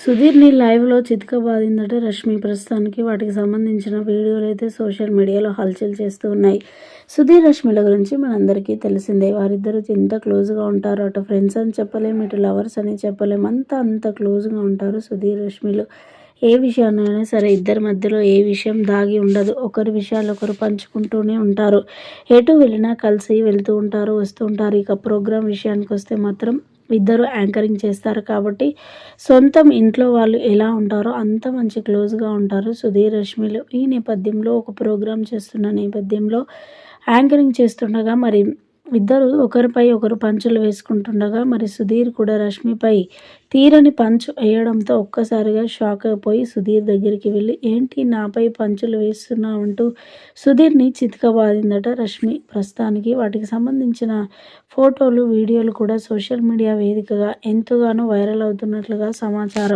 సుధీర్ని లైవ్లో చితక బాధిందట రష్మి. ప్రస్తుతానికి వాటికి సంబంధించిన వీడియోలు అయితే సోషల్ మీడియాలో హల్చల్ చేస్తూ ఉన్నాయి. సుధీర్ రష్మిల గురించి మనందరికీ తెలిసిందే. వారిద్దరూ ఎంత క్లోజ్గా ఉంటారు అటు ఫ్రెండ్స్ అని చెప్పలేము ఇటు లవర్స్ అని చెప్పలేము. అంత అంత క్లోజ్గా ఉంటారు సుధీర్ రష్మిలు. ఏ విషయాన్నైనా సరే ఇద్దరి మధ్యలో ఏ విషయం దాగి ఉండదు. ఒకరి విషయాలు ఒకరు పంచుకుంటూనే ఉంటారు. ఎటు వెళ్ళినా కలిసి వెళ్తూ ఉంటారు వస్తూ ఉంటారు. ఇక ప్రోగ్రామ్ విషయానికి వస్తే మాత్రం ఇద్దరు యాంకరింగ్ చేస్తారు కాబట్టి సొంతం ఇంట్లో వాళ్ళు ఎలా ఉంటారో అంత మంచి క్లోజ్గా ఉంటారు సుధీర్ రష్మిలు. ఈ నేపథ్యంలో ఒక ప్రోగ్రాం చేస్తున్న నేపథ్యంలో యాంకరింగ్ చేస్తుండగా మరి ఇద్దరు ఒకరిపై ఒకరు పంచులు వేసుకుంటుండగా మరి సుధీర్ కూడా రష్మిపై తీరని పంచు వేయడంతో ఒక్కసారిగా షాక్ అయిపోయి సుధీర్ దగ్గరికి వెళ్ళి ఏంటి నాపై పంచులు వేస్తున్నా అంటూ సుధీర్ని చితకబాదిందట రష్మి. ప్రస్తుతానికి వాటికి సంబంధించిన ఫోటోలు వీడియోలు కూడా సోషల్ మీడియా వేదికగా ఎంతగానో వైరల్ అవుతున్నట్లుగా సమాచారం.